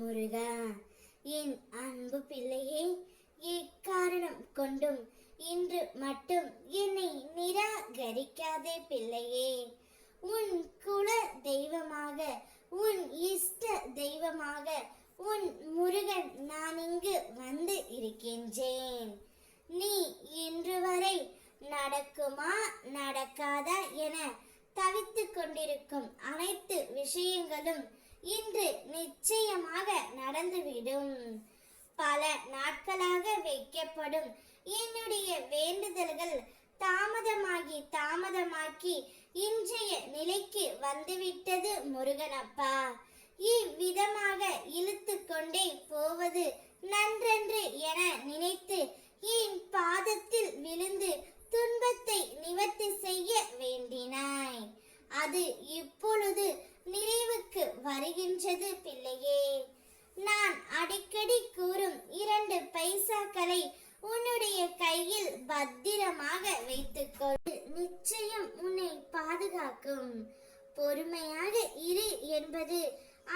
முருகா என் அன்பு பிள்ளையே எக்காரணம் கொண்டும் இன்று மட்டும் என்னை நிராகரிக்காதே பிள்ளையே. உன் குல தெய்வமாக உன் இஷ்ட தெய்வமாக உன் முருகன் நான் இங்கு வந்து இருக்கின்றேன். நீ இன்று வரை நடக்குமா நடக்காதா என தவித்துக் கொண்டிருக்கும் அனைத்து விஷயங்களும் இன்று நிச்சயமாக நடந்துவிடும். பல நாட்களாக வைக்கப்படும் என்னுடைய வேண்டுதல்கள் தாமதமாகி தாமதமாக்கி இன்றைய நிலைக்கு வந்துவிட்டது முருகனப்பா. இவ்விதமாக இழுத்து கொண்டே போவது நன்றென்று என நினைத்து என் பாதத்தில் விழுந்து துன்பத்தை நிவர்த்தி செய்ய வேண்டினாய் அது இப்பொழுது நிறைவுக்கு வருகின்றது பிள்ளையே. நான் அடிக்கடி கூறும் இரண்டு பைசாக்களை உன்னுடைய கையில் பத்திரமாக வைத்துக்கொள் நிச்சயம் உன்னை பாதுகாக்கும். பொறுமையாக இரு என்பது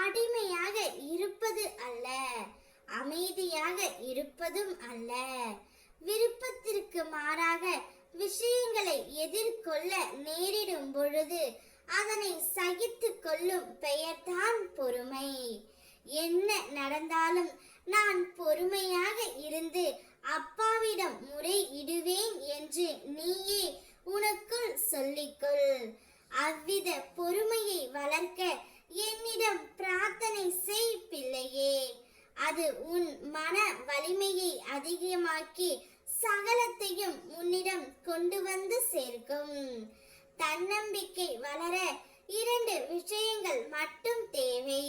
அடிமையாக இருப்பது அல்ல அமைதியாக இருப்பதும் அல்ல. விருப்பத்திற்கு மாறாக விஷயங்களை எதிர்கொள்ள நேரிடும் பொழுது அதனை சகித்து கொள்ளும் பெயர்தான் பொறுமை. என்ன நடந்தாலும் நான் பொறுமையாக இருந்து அப்பாவிடம் முறையிடுவேன் என்று நீயே உனக்குள் சொல்லிக்கொள். அவ்வித பொறுமையை வளர்க்க என்னிடம் பிரார்த்தனை செய் பிள்ளையே. அது உன் மன வலிமையை அதிகமாக்கி சகலத்தையும் உன்னிடம் கொண்டு வந்து சேர்க்கும். தன்னம்பிக்கை வளர இரண்டு விஷயங்கள் மட்டும் தேவை.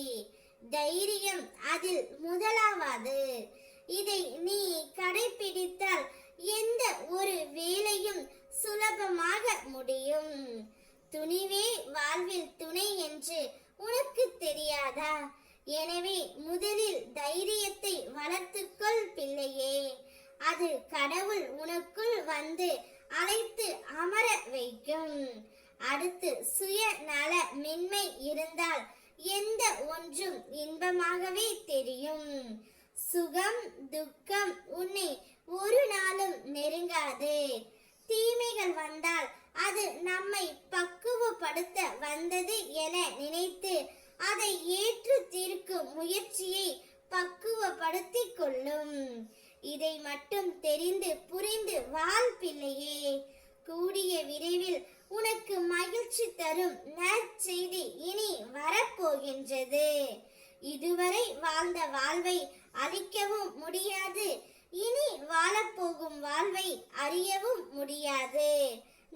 தைரியம் அதில் முதலாவது. இதை நீ கடைபிடித்தால் எந்த ஒரு வேலையும் சுலபமாக முடியும். துணிவே வாழ்வில் துணை என்று உனக்கு தெரியாதா? எனவே முதலில் தைரியத்தை வளர்த்துக்கொள் பிள்ளையே. அது கடவுள் உனக்குள் வந்து அழைத்து அமர வைக்கும். அடுத்து சுய நல மென்மை இருந்தால் எந்த ஒன்றும் இன்பமாகவே தெரியும். சுகம் துக்கம் உன்னை ஒரு நாளும் நெருங்காது. தீமைகள் வந்தால் அது நம்மை பக்குவப்படுத்த வந்தது என நினைத்து அதை ஏற்று தீர்க்கும் முயற்சியை பக்குவப்படுத்திக் கொள்ளும். இதை மட்டும் தெரிந்து புரிந்து வாழ் பிள்ளையே. கூடிய விரைவில் உனக்கு மகிழ்ச்சி தரும் நற்செய்தி இனி வரப்போகின்றது. இதுவரை வாழ்ந்த வாழ்வை அழிக்கவும் முடியாது. இனி வாழப்போகும் வாழ்வை அறியவும் முடியாது.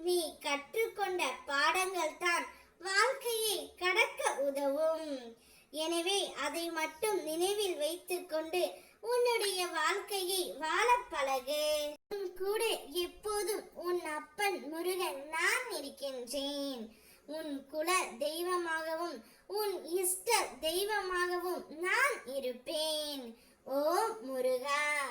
நீ கற்றுக்கொண்ட பாடங்கள் தான் வாழ்க்கையை கடக்க உதவும். எனவே அதை மட்டும் நினைவில் வைத்துக்கொண்டு உன்னுடைய வாழ்க்கையை வாழ பழகு. உன் கூட எப்போதும் உன் அப்பன் முருகன் நான் இருக்கின்றேன். உன் குல தெய்வமாகவும் உன் இஷ்ட தெய்வமாகவும் நான் இருப்பேன். ஓ முருகா!